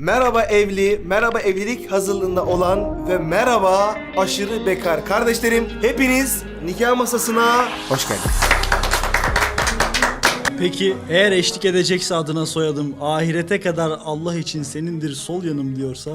Merhaba evli, merhaba evlilik hazırlığında olan ve merhaba aşırı bekar kardeşlerim. Hepiniz nikah masasına hoş geldiniz. Peki eğer eşlik edecekse adına soyadım ahirete kadar Allah için senindir sol yanım diyorsa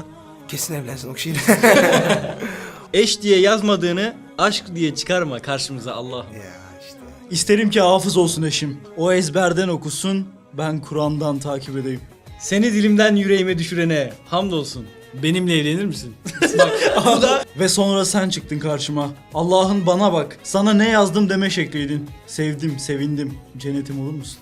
Kesin evlensin o kişiyle. Eş diye yazmadığını aşk diye çıkarma karşımıza Allah'ım. ya işte. isterim ki hafız olsun eşim. O ezberden okusun ben Kur'an'dan takip edeyim. Seni dilimden yüreğime düşürene hamdolsun. Benimle evlenir misin? Bak bu da Ve sonra sen çıktın karşıma. Allah'ın bana bak. Sana ne yazdım deme şekliydin. Sevdim, sevindim. Cennetim olur musun?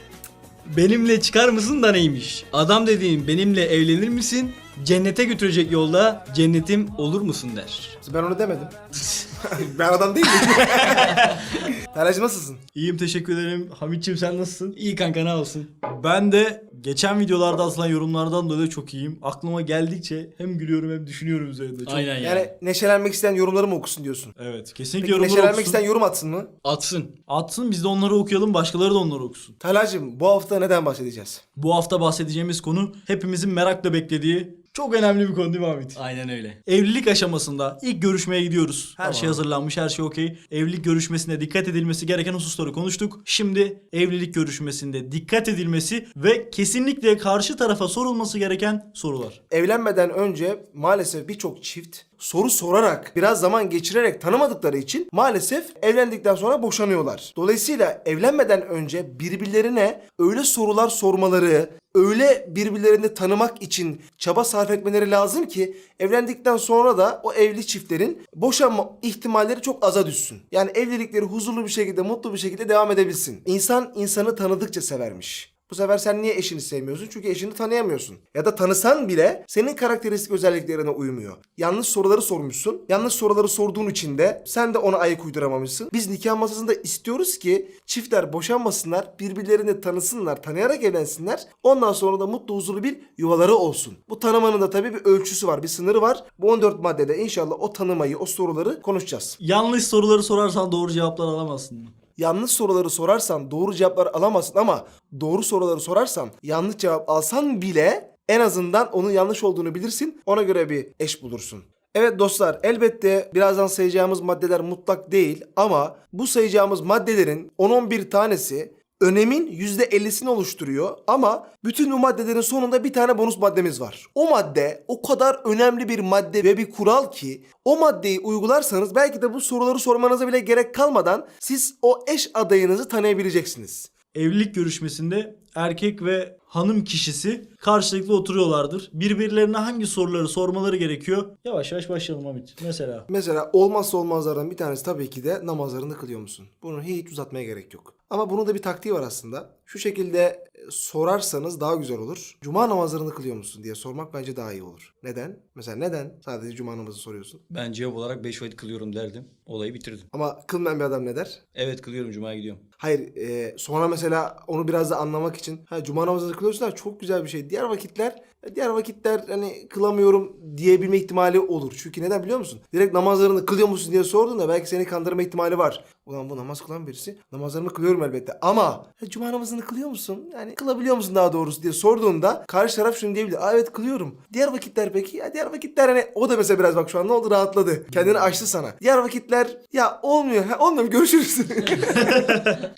benimle çıkar mısın da neymiş? Adam dediğin benimle evlenir misin? Cennete götürecek yolda cennetim olur musun der. Ben onu demedim. ben adam değilim. Talacım nasılsın? İyiyim teşekkür ederim. Hamitçim sen nasılsın? İyi kanka ne olsun? Ben de geçen videolarda atılan yorumlardan dolayı çok iyiyim. Aklıma geldikçe hem gülüyorum hem düşünüyorum üzerinde. Çok... Aynen ya. Yani neşelenmek isteyen yorumları mı okusun diyorsun? Evet kesinlikle Peki yorumları neşelenmek okusun. isteyen yorum atsın mı? Atsın. Atsın biz de onları okuyalım başkaları da onları okusun. Talacım bu hafta neden bahsedeceğiz? Bu hafta bahsedeceğimiz konu hepimizin merakla beklediği çok önemli bir konu değil mi Hamit? Aynen öyle. Evlilik aşamasında ilk görüşmeye gidiyoruz. Her Tamam. şey hazırlanmış, her şey okey. Evlilik görüşmesinde dikkat edilmesi gereken hususları konuştuk. Şimdi evlilik görüşmesinde dikkat edilmesi ve kesinlikle karşı tarafa sorulması gereken sorular. Evlenmeden önce maalesef birçok çift soru sorarak, biraz zaman geçirerek tanımadıkları için maalesef evlendikten sonra boşanıyorlar. Dolayısıyla evlenmeden önce birbirlerine öyle sorular sormaları, öyle birbirlerini tanımak için çaba sarf etmeleri lazım ki evlendikten sonra da o evli çiftlerin boşanma ihtimalleri çok aza düşsün. Yani evlilikleri huzurlu bir şekilde, mutlu bir şekilde devam edebilsin. İnsan insanı tanıdıkça severmiş. Bu sefer sen niye eşini sevmiyorsun? Çünkü eşini tanıyamıyorsun. Ya da tanısan bile senin karakteristik özelliklerine uymuyor. Yanlış soruları sormuşsun. Yanlış soruları sorduğun için de sen de ona ayak uyduramamışsın. Biz nikah masasında istiyoruz ki çiftler boşanmasınlar, birbirlerini tanısınlar, tanıyarak evlensinler. Ondan sonra da mutlu huzurlu bir yuvaları olsun. Bu tanımanın da tabii bir ölçüsü var, bir sınırı var. Bu 14 maddede inşallah o tanımayı, o soruları konuşacağız. Yanlış soruları sorarsan doğru cevaplar alamazsın? Yanlış soruları sorarsan doğru cevaplar alamazsın ama doğru soruları sorarsan yanlış cevap alsan bile en azından onun yanlış olduğunu bilirsin. Ona göre bir eş bulursun. Evet dostlar elbette birazdan sayacağımız maddeler mutlak değil ama bu sayacağımız maddelerin 10-11 tanesi önemin %50'sini oluşturuyor ama bütün bu maddelerin sonunda bir tane bonus maddemiz var. O madde o kadar önemli bir madde ve bir kural ki o maddeyi uygularsanız belki de bu soruları sormanıza bile gerek kalmadan siz o eş adayınızı tanıyabileceksiniz. Evlilik görüşmesinde erkek ve hanım kişisi karşılıklı oturuyorlardır. Birbirlerine hangi soruları sormaları gerekiyor? Yavaş yavaş başlayalım Hamit. Mesela Mesela olmazsa olmazlardan bir tanesi tabii ki de namazlarını kılıyor musun? Bunu hiç uzatmaya gerek yok. Ama bunun da bir taktiği var aslında. Şu şekilde sorarsanız daha güzel olur. Cuma namazlarını kılıyor musun diye sormak bence daha iyi olur. Neden? Mesela neden sadece cuma namazı soruyorsun? Ben cevap olarak 5 vakit kılıyorum derdim. Olayı bitirdim. Ama kılmayan bir adam ne der? Evet kılıyorum cumaya gidiyorum. Hayır e, sonra mesela onu biraz da anlamak için ha cuma namazını kılıyorsun ha, çok güzel bir şey. Diğer vakitler diğer vakitler hani kılamıyorum diyebilme ihtimali olur. Çünkü neden biliyor musun? Direkt namazlarını kılıyor musun diye sorduğunda belki seni kandırma ihtimali var. Ulan bu namaz kılan birisi. Namazlarımı kılıyorum elbette ama ha, cuma namazını kılıyor musun? Yani kılabiliyor musun daha doğrusu diye sorduğunda karşı taraf şunu diyebilir. Aa evet kılıyorum. Diğer vakitler peki? Ya diğer vakitler hani o da mesela biraz bak şu an ne oldu rahatladı. Kendini açtı sana. Diğer vakitler ya olmuyor. Ha, olmuyor görüşürüz.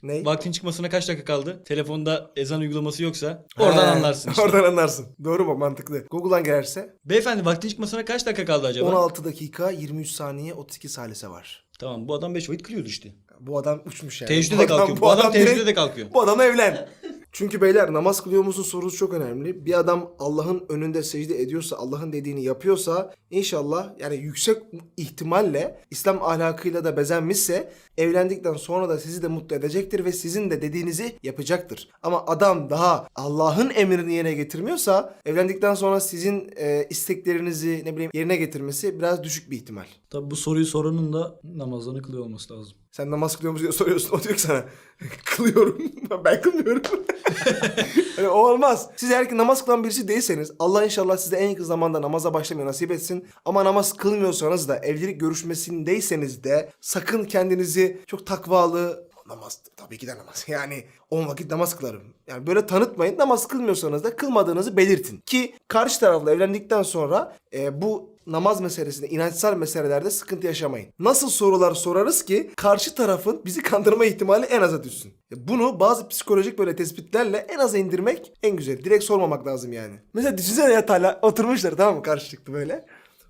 ne? Vaktin çıkmasına kaç dakika kaldı? Telefonda ezan uygulaması yoksa oradan He, anlarsın işte. Oradan anlarsın. Doğru mu? Mantıklı. Google'dan girerse Beyefendi vaktin çıkmasına kaç dakika kaldı acaba? 16 dakika 23 saniye 32 salise var. Tamam bu adam 5 vakit kılıyordu işte. Bu adam uçmuş yani. Teheccüde de kalkıyor. Bu adam direkt- teheccüde de kalkıyor. Bu adamla evlen. Çünkü beyler namaz kılıyor musun sorusu çok önemli. Bir adam Allah'ın önünde secde ediyorsa, Allah'ın dediğini yapıyorsa inşallah yani yüksek ihtimalle İslam ahlakıyla da bezenmişse evlendikten sonra da sizi de mutlu edecektir ve sizin de dediğinizi yapacaktır. Ama adam daha Allah'ın emrini yerine getirmiyorsa evlendikten sonra sizin e, isteklerinizi ne bileyim yerine getirmesi biraz düşük bir ihtimal. tabi bu soruyu soranın da namazlarını kılıyor olması lazım. Sen namaz kılıyor musun diye soruyorsun. O diyor ki sana kılıyorum. ben kılmıyorum. yani o olmaz. Siz eğer ki namaz kılan birisi değilseniz Allah inşallah size en yakın zamanda namaza başlamayı nasip etsin. Ama namaz kılmıyorsanız da evlilik görüşmesindeyseniz de sakın kendinizi çok takvalı namaz tabii ki de namaz. Yani 10 vakit namaz kılarım. Yani böyle tanıtmayın. Namaz kılmıyorsanız da kılmadığınızı belirtin. Ki karşı tarafla evlendikten sonra e, bu namaz meselesinde, inançsal meselelerde sıkıntı yaşamayın. Nasıl sorular sorarız ki karşı tarafın bizi kandırma ihtimali en aza düşsün. Bunu bazı psikolojik böyle tespitlerle en aza indirmek en güzel. Direkt sormamak lazım yani. Mesela düşünsene ya Talha oturmuşlar tamam mı karşılıklı böyle.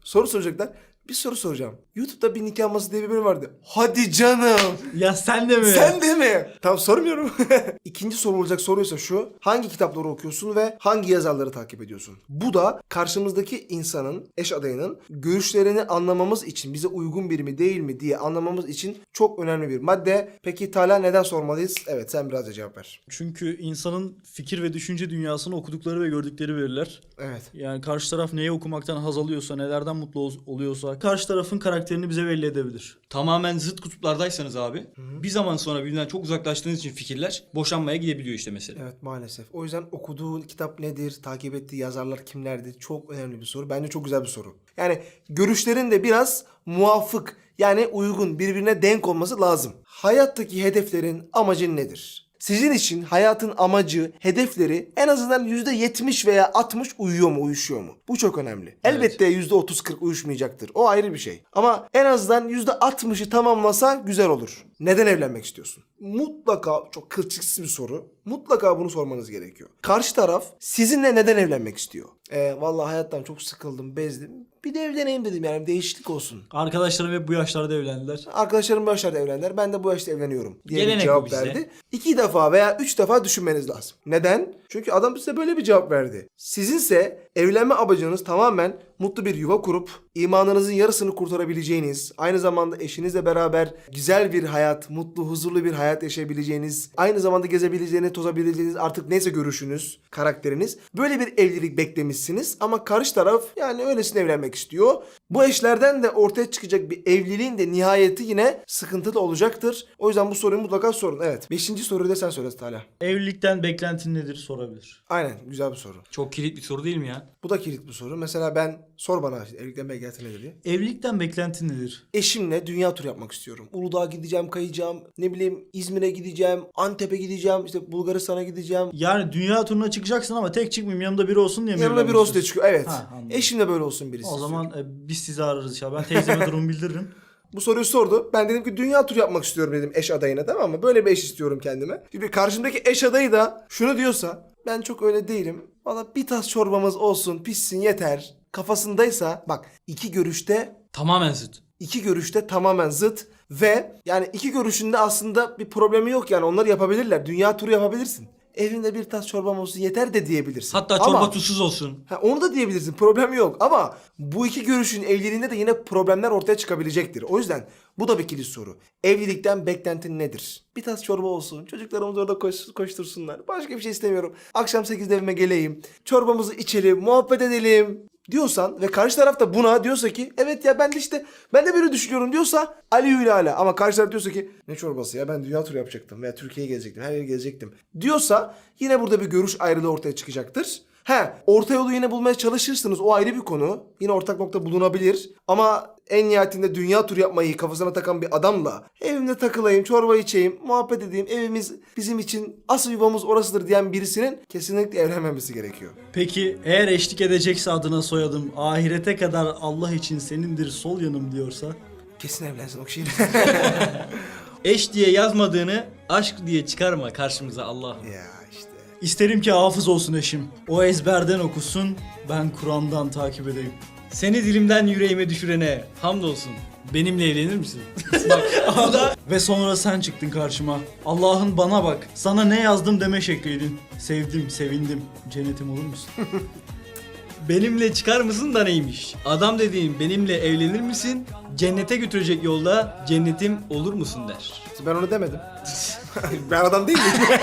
Soru soracaklar. Bir soru soracağım. YouTube'da bir nikah masası diye bir bölüm vardı. Hadi canım. Ya sen de mi? Sen de mi? Tamam sormuyorum. İkinci sorulacak soruysa şu. Hangi kitapları okuyorsun ve hangi yazarları takip ediyorsun? Bu da karşımızdaki insanın, eş adayının görüşlerini anlamamız için bize uygun bir mi değil mi diye anlamamız için çok önemli bir madde. Peki Talha neden sormalıyız? Evet sen biraz da cevap ver. Çünkü insanın fikir ve düşünce dünyasını okudukları ve gördükleri verirler. Evet. Yani karşı taraf neyi okumaktan haz alıyorsa, nelerden mutlu ol- oluyorsa karşı tarafın karakterini bize belli edebilir. Tamamen zıt kutuplardaysanız abi bir zaman sonra birbirinden çok uzaklaştığınız için fikirler boşanmaya gidebiliyor işte mesela. Evet maalesef. O yüzden okuduğun kitap nedir? Takip ettiği yazarlar kimlerdir? Çok önemli bir soru. Bence çok güzel bir soru. Yani görüşlerin de biraz muafık yani uygun birbirine denk olması lazım. Hayattaki hedeflerin amacın nedir? Sizin için hayatın amacı, hedefleri en azından %70 veya 60 uyuyor mu, uyuşuyor mu? Bu çok önemli. Elbette %30-40 uyuşmayacaktır. O ayrı bir şey. Ama en azından %60'ı tamamlasa güzel olur. Neden evlenmek istiyorsun? Mutlaka çok kılçıksız bir soru. Mutlaka bunu sormanız gerekiyor. Karşı taraf sizinle neden evlenmek istiyor? Ee, vallahi hayattan çok sıkıldım, bezdim. Bir de evleneyim dedim yani bir değişiklik olsun. Arkadaşlarım hep bu yaşlarda evlendiler. Arkadaşlarım bu yaşlarda evlendiler. Ben de bu yaşta evleniyorum diye bir Gelenek bu cevap bizde. verdi. İki defa veya üç defa düşünmeniz lazım. Neden? Çünkü adam size böyle bir cevap verdi. Sizinse evlenme amacınız tamamen mutlu bir yuva kurup imanınızın yarısını kurtarabileceğiniz, aynı zamanda eşinizle beraber güzel bir hayat, mutlu, huzurlu bir hayat yaşayabileceğiniz, aynı zamanda gezebileceğiniz, tozabileceğiniz artık neyse görüşünüz, karakteriniz. Böyle bir evlilik beklemişsiniz ama karşı taraf yani öylesine evlenmek istiyor. Bu eşlerden de ortaya çıkacak bir evliliğin de nihayeti yine sıkıntılı olacaktır. O yüzden bu soruyu mutlaka sorun. Evet. Beşinci soruyu da sen söyle Talha. Evlilikten beklentin nedir sorabilir. Aynen. Güzel bir soru. Çok kilit bir soru değil mi ya? Bu da kilit bir soru. Mesela ben sor bana evlilikten beklenti nedir diye. Evlilikten beklentin nedir? Eşimle dünya turu yapmak istiyorum. Uludağ'a gideceğim, kayacağım. Ne bileyim İzmir'e gideceğim, Antep'e gideceğim, işte Bulgaristan'a gideceğim. Yani dünya turuna çıkacaksın ama tek çıkmayayım yanımda biri olsun diye mi Yanına bir evlenmek olsun diye çıkıyor. Evet. Ha, anladım. Eşimle böyle olsun birisi. O zaman e, biz sizi ararız inşallah. Ben teyzeme durumu bildiririm. Bu soruyu sordu. Ben dedim ki dünya turu yapmak istiyorum dedim eş adayına tamam mı? Böyle bir eş istiyorum kendime. Şimdi karşımdaki eş adayı da şunu diyorsa ben çok öyle değilim. Valla bir tas çorbamız olsun pişsin yeter. Kafasındaysa bak iki görüşte Tamamen zıt. iki görüşte tamamen zıt ve yani iki görüşünde aslında bir problemi yok yani onları yapabilirler. Dünya turu yapabilirsin. Evimde bir tas çorbam olsun yeter de diyebilirsin. Hatta çorba Ama- tuzsuz olsun. Ha, onu da diyebilirsin. Problem yok. Ama bu iki görüşün evliliğinde de yine problemler ortaya çıkabilecektir. O yüzden bu da bir kilit soru. Evlilikten beklentin nedir? Bir tas çorba olsun. Çocuklarımız orada koş, koştursunlar. Başka bir şey istemiyorum. Akşam 8'de evime geleyim. Çorbamızı içelim. Muhabbet edelim diyorsan ve karşı taraf da buna diyorsa ki evet ya ben de işte ben de böyle düşünüyorum. diyorsa Ali Hülala ama karşı taraf diyorsa ki ne çorbası ya ben dünya turu yapacaktım veya Türkiye'ye gelecektim her yere gezecektim diyorsa yine burada bir görüş ayrılığı ortaya çıkacaktır. He, orta yolu yine bulmaya çalışırsınız. O ayrı bir konu. Yine ortak nokta bulunabilir. Ama en nihayetinde dünya turu yapmayı kafasına takan bir adamla evimde takılayım, çorba içeyim, muhabbet edeyim, evimiz bizim için asıl yuvamız orasıdır diyen birisinin kesinlikle evlenmemesi gerekiyor. Peki eğer eşlik edecekse adına soyadım ahirete kadar Allah için senindir sol yanım diyorsa Kesin evlensin o kişiyle. Eş diye yazmadığını aşk diye çıkarma karşımıza Allah'ım. ya. İsterim ki hafız olsun eşim. O ezberden okusun, ben Kur'an'dan takip edeyim. Seni dilimden yüreğime düşürene hamdolsun. Benimle evlenir misin? Bak Ve sonra sen çıktın karşıma. Allah'ın bana bak, sana ne yazdım deme şekliydin. Sevdim, sevindim. Cennetim olur musun? benimle çıkar mısın da neymiş? Adam dediğin benimle evlenir misin? Cennete götürecek yolda cennetim olur musun der. Ben onu demedim. ben adam değil miyim?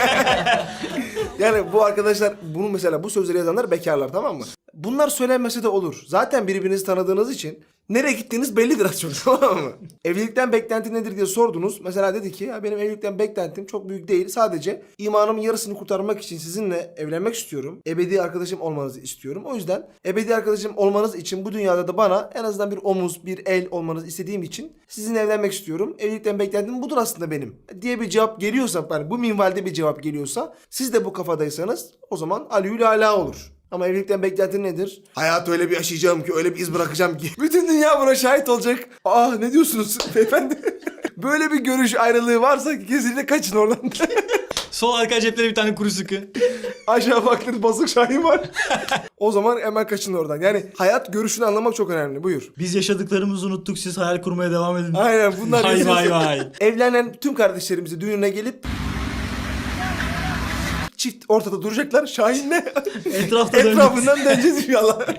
Yani bu arkadaşlar bunu mesela bu sözleri yazanlar bekarlar tamam mı? Bunlar söylenmese de olur. Zaten birbirinizi tanıdığınız için nereye gittiğiniz bellidir az çok tamam mı? Evlilikten beklenti nedir diye sordunuz. Mesela dedi ki ya benim evlilikten beklentim çok büyük değil. Sadece imanımın yarısını kurtarmak için sizinle evlenmek istiyorum. Ebedi arkadaşım olmanızı istiyorum. O yüzden ebedi arkadaşım olmanız için bu dünyada da bana en azından bir omuz, bir el olmanızı istediğim için sizinle evlenmek istiyorum. Evlilikten beklentim budur aslında benim. Diye bir cevap geliyorsa, yani bu minvalde bir cevap geliyorsa siz de bu kafadaysanız o zaman alüyle ala olur. Ama evlilikten beklentin nedir? Hayatı öyle bir yaşayacağım ki, öyle bir iz bırakacağım ki. Bütün dünya buna şahit olacak. Aa ne diyorsunuz beyefendi? Böyle bir görüş ayrılığı varsa kesinlikle kaçın oradan. Sol arka cepleri bir tane kuru sıkı. Aşağı baktınız basık şahin var. o zaman hemen kaçın oradan. Yani hayat görüşünü anlamak çok önemli. Buyur. Biz yaşadıklarımızı unuttuk siz hayal kurmaya devam edin. Aynen bunlar Vay yaşasın. vay vay. Evlenen tüm kardeşlerimizi düğününe gelip çift ortada duracaklar. Şahin'le Etrafta etrafından döneceğiz inşallah.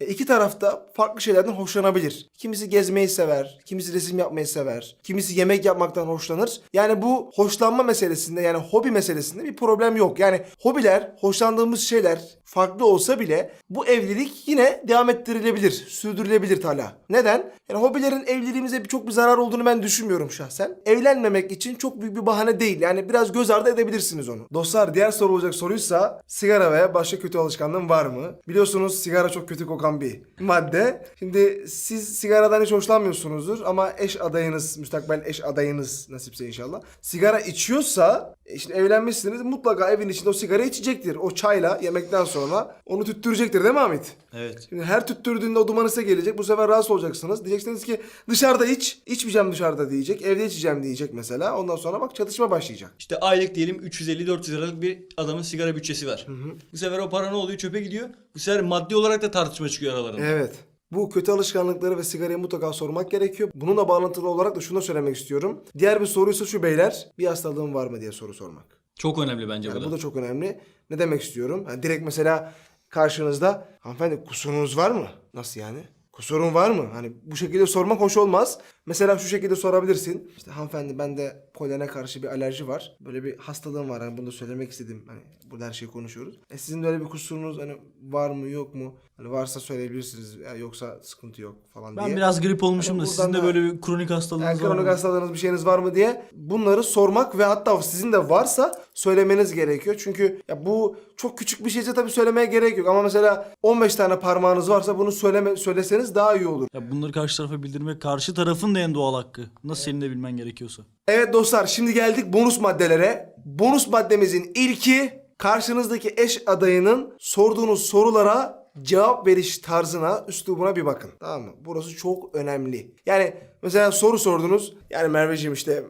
E, İki tarafta farklı şeylerden hoşlanabilir. Kimisi gezmeyi sever, kimisi resim yapmayı sever, kimisi yemek yapmaktan hoşlanır. Yani bu hoşlanma meselesinde yani hobi meselesinde bir problem yok. Yani hobiler, hoşlandığımız şeyler farklı olsa bile bu evlilik yine devam ettirilebilir, sürdürülebilir Talha. Neden? Yani hobilerin evliliğimize çok bir zarar olduğunu ben düşünmüyorum şahsen. Evlenmemek için çok büyük bir bahane değil. Yani biraz göz ardı edebilirsiniz onu. Dostlar diğer sorulacak soruysa sigara ve başka kötü alışkanlığın var mı? Biliyorsunuz sigara çok kötü kokan bir madde. Şimdi siz sigaradan hiç hoşlanmıyorsunuzdur ama eş adayınız, müstakbel eş adayınız nasipse inşallah. Sigara içiyorsa e, işte evlenmişsiniz mutlaka evin içinde o sigara içecektir. O çayla yemekten sonra onu tüttürecektir değil mi Ahmet? Evet. Şimdi her tüttürdüğünde o duman size gelecek. Bu sefer rahatsız olacaksınız. Diyeceksiniz ki dışarıda iç. içmeyeceğim dışarıda diyecek. Evde içeceğim diyecek mesela. Ondan sonra bak çatışma başlayacak. İşte aylık diyelim 350-400 liralık bir adamın sigara bütçesi var. Bu sefer o para ne oluyor? Çöpe gidiyor. Bu sefer maddi olarak da tartışma çıkıyor aralarında. Evet. Bu kötü alışkanlıkları ve sigarayı mutlaka sormak gerekiyor. Bununla bağlantılı olarak da şunu da söylemek istiyorum. Diğer bir soruysa şu beyler. Bir hastalığın var mı diye soru sormak. Çok önemli bence Yani bu bu da. da çok önemli. Ne demek istiyorum? Yani direkt mesela karşınızda hanımefendi kusurunuz var mı? Nasıl yani? Kusurun var mı? Hani bu şekilde sormak hoş olmaz. Mesela şu şekilde sorabilirsin. İşte hanımefendi bende polene karşı bir alerji var. Böyle bir hastalığım var. Hani bunu da söylemek istedim. Hani burada her şeyi konuşuyoruz. E sizin de öyle bir kusurunuz hani var mı yok mu? Hani varsa söyleyebilirsiniz. Ya yoksa sıkıntı yok falan Ben diye. biraz grip olmuşum Hani da sizin de böyle bir kronik hastalığınız Yani var kronik mı? hastalığınız bir şeyiniz var mı diye bunları sormak ve hatta sizin de varsa söylemeniz gerekiyor. Çünkü ya bu çok küçük bir şeyse tabii söylemeye gerek yok ama mesela 15 tane parmağınız varsa bunu söyleme söyleseniz daha iyi olur. Ya bunları karşı tarafa bildirmek karşı tarafın da en doğal hakkı. Nasıl senin de bilmen gerekiyorsa. Evet dostlar şimdi geldik bonus maddelere. Bonus maddemizin ilki karşınızdaki eş adayının sorduğunuz sorulara cevap veriş tarzına, üslubuna bir bakın. Tamam mı? Burası çok önemli. Yani mesela soru sordunuz. Yani Merveciğim işte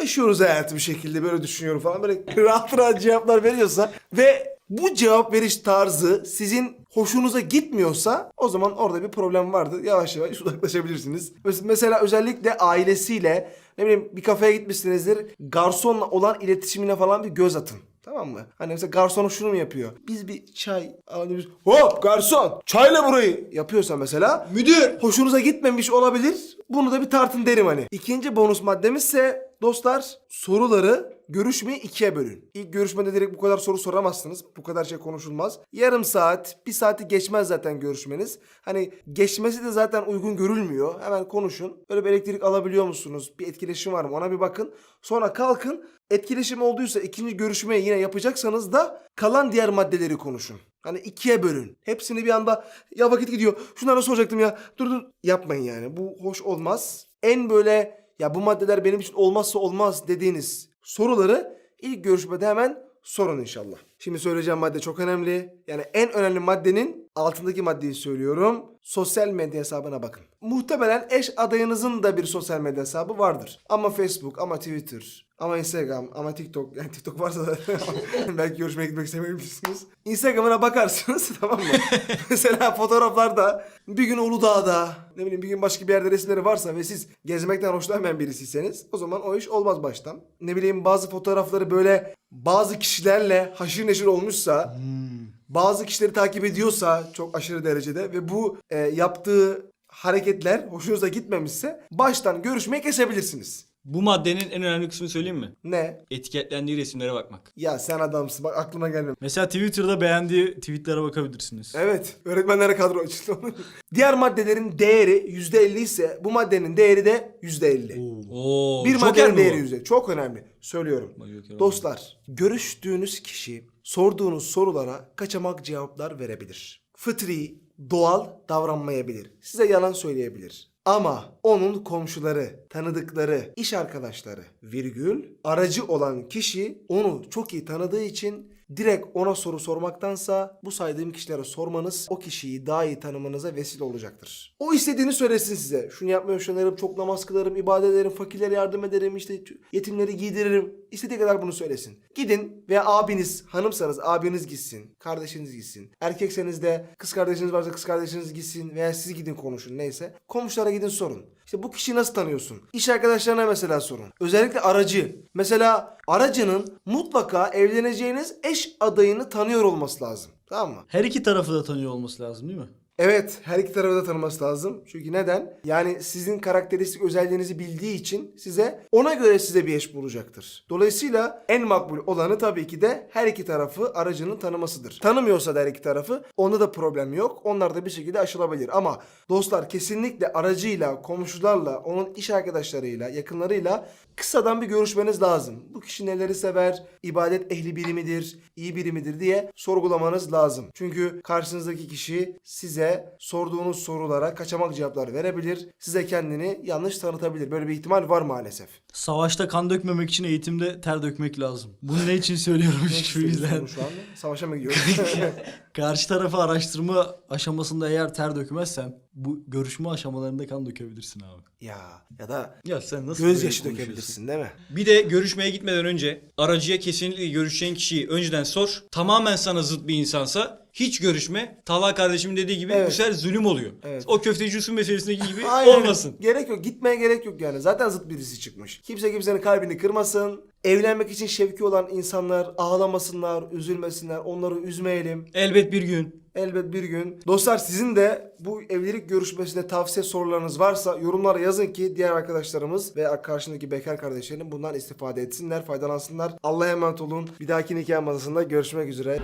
yaşıyoruz hayatı bir şekilde böyle düşünüyorum falan. Böyle rahat rahat cevaplar veriyorsa ve bu cevap veriş tarzı sizin hoşunuza gitmiyorsa o zaman orada bir problem vardır. Yavaş yavaş uzaklaşabilirsiniz. Mes- Mesela özellikle ailesiyle ne bileyim bir kafeye gitmişsinizdir. Garsonla olan iletişimine falan bir göz atın. Tamam mı? Hani mesela garsonu şunu mu yapıyor? Biz bir çay biz hop garson çayla burayı yapıyorsa mesela Müdür! hoşunuza gitmemiş olabilir. Bunu da bir tartın derim hani. İkinci bonus maddemiz ise dostlar soruları görüşmeyi ikiye bölün. İlk görüşmede direkt bu kadar soru soramazsınız. Bu kadar şey konuşulmaz. Yarım saat, bir saati geçmez zaten görüşmeniz. Hani geçmesi de zaten uygun görülmüyor. Hemen konuşun. Böyle bir elektrik alabiliyor musunuz? Bir etkileşim var mı? Ona bir bakın. Sonra kalkın. Etkileşim olduysa ikinci görüşmeyi yine yapacaksanız da kalan diğer maddeleri konuşun. Hani ikiye bölün. Hepsini bir anda ya vakit gidiyor. Şunları soracaktım ya. Dur dur. Yapmayın yani. Bu hoş olmaz. En böyle ya bu maddeler benim için olmazsa olmaz dediğiniz soruları ilk görüşmede hemen sorun inşallah. Şimdi söyleyeceğim madde çok önemli. Yani en önemli maddenin altındaki maddeyi söylüyorum. Sosyal medya hesabına bakın. Muhtemelen eş adayınızın da bir sosyal medya hesabı vardır. Ama Facebook, ama Twitter, ama Instagram, ama TikTok. Yani TikTok varsa da belki görüşmeye gitmek istemeyebilirsiniz. Instagram'ına bakarsınız tamam mı? Mesela fotoğraflarda bir gün Uludağ'da ne bileyim bir gün başka bir yerde resimleri varsa ve siz gezmekten hoşlanmayan birisiyseniz o zaman o iş olmaz baştan. Ne bileyim bazı fotoğrafları böyle bazı kişilerle haşır neşir olmuşsa bazı kişileri takip ediyorsa çok aşırı derecede ve bu e, yaptığı hareketler hoşunuza gitmemişse baştan görüşmeyi kesebilirsiniz. Bu maddenin en önemli kısmını söyleyeyim mi? Ne? Etiketlendiği resimlere bakmak. Ya sen adamsın bak aklıma gelmedi. Mesela Twitter'da beğendiği tweetlere bakabilirsiniz. Evet. Öğretmenlere kadro açıldı. Diğer maddelerin değeri %50 ise bu maddenin değeri de %50. Oo, Bir çok maddenin değeri bu. yüzde. Çok önemli. Söylüyorum. Yok. Dostlar, görüştüğünüz kişi sorduğunuz sorulara kaçamak cevaplar verebilir. Fıtri, doğal davranmayabilir. Size yalan söyleyebilir. Ama onun komşuları, tanıdıkları, iş arkadaşları, virgül, aracı olan kişi onu çok iyi tanıdığı için direkt ona soru sormaktansa bu saydığım kişilere sormanız o kişiyi daha iyi tanımanıza vesile olacaktır. O istediğini söylesin size. Şunu yapmaya hoşlanırım, çok namaz kılarım, ibadet ederim, fakirlere yardım ederim, işte yetimleri giydiririm. İstediği kadar bunu söylesin. Gidin veya abiniz, hanımsanız abiniz gitsin, kardeşiniz gitsin. Erkekseniz de kız kardeşiniz varsa kız kardeşiniz gitsin veya siz gidin konuşun neyse. Komşulara gidin sorun. İşte bu kişiyi nasıl tanıyorsun? İş arkadaşlarına mesela sorun. Özellikle aracı. Mesela aracının mutlaka evleneceğiniz eş adayını tanıyor olması lazım. Tamam mı? Her iki tarafı da tanıyor olması lazım değil mi? Evet, her iki tarafı da tanıması lazım. Çünkü neden? Yani sizin karakteristik özelliğinizi bildiği için size ona göre size bir eş bulacaktır. Dolayısıyla en makbul olanı tabii ki de her iki tarafı aracının tanımasıdır. Tanımıyorsa da her iki tarafı onda da problem yok. Onlar da bir şekilde aşılabilir. Ama dostlar kesinlikle aracıyla, komşularla, onun iş arkadaşlarıyla, yakınlarıyla kısadan bir görüşmeniz lazım. Bu kişi neleri sever, ibadet ehli biri midir, iyi biri midir diye sorgulamanız lazım. Çünkü karşınızdaki kişi size sorduğunuz sorulara kaçamak cevaplar verebilir. Size kendini yanlış tanıtabilir. Böyle bir ihtimal var maalesef. Savaşta kan dökmemek için eğitimde ter dökmek lazım. Bunu ne için söylüyorum şu yüzden. Şu anda savaşa mı gidiyoruz? Karşı tarafı araştırma aşamasında eğer ter dökmezsen bu görüşme aşamalarında kan dökebilirsin abi. ya ya da Ya sen nasıl gözyaşı dökebilirsin değil mi? Bir de görüşmeye gitmeden önce aracıya kesinlikle görüşeceğin kişiyi önceden sor. Tamamen sana zıt bir insansa hiç görüşme. Talha kardeşimin dediği gibi Evet. bu sefer zulüm oluyor. Evet. O köfteci Yusuf meselesindeki gibi Aynen. olmasın. Gerek yok. Gitmeye gerek yok yani. Zaten zıt birisi çıkmış. Kimse kimsenin kalbini kırmasın. Evlenmek için şevki olan insanlar ağlamasınlar, üzülmesinler. Onları üzmeyelim. Elbet bir gün. Elbet bir gün. Dostlar sizin de bu evlilik görüşmesinde tavsiye sorularınız varsa yorumlara yazın ki diğer arkadaşlarımız ve karşındaki bekar kardeşlerim bundan istifade etsinler, faydalansınlar. Allah'a emanet olun. Bir dahaki nikah masasında görüşmek üzere.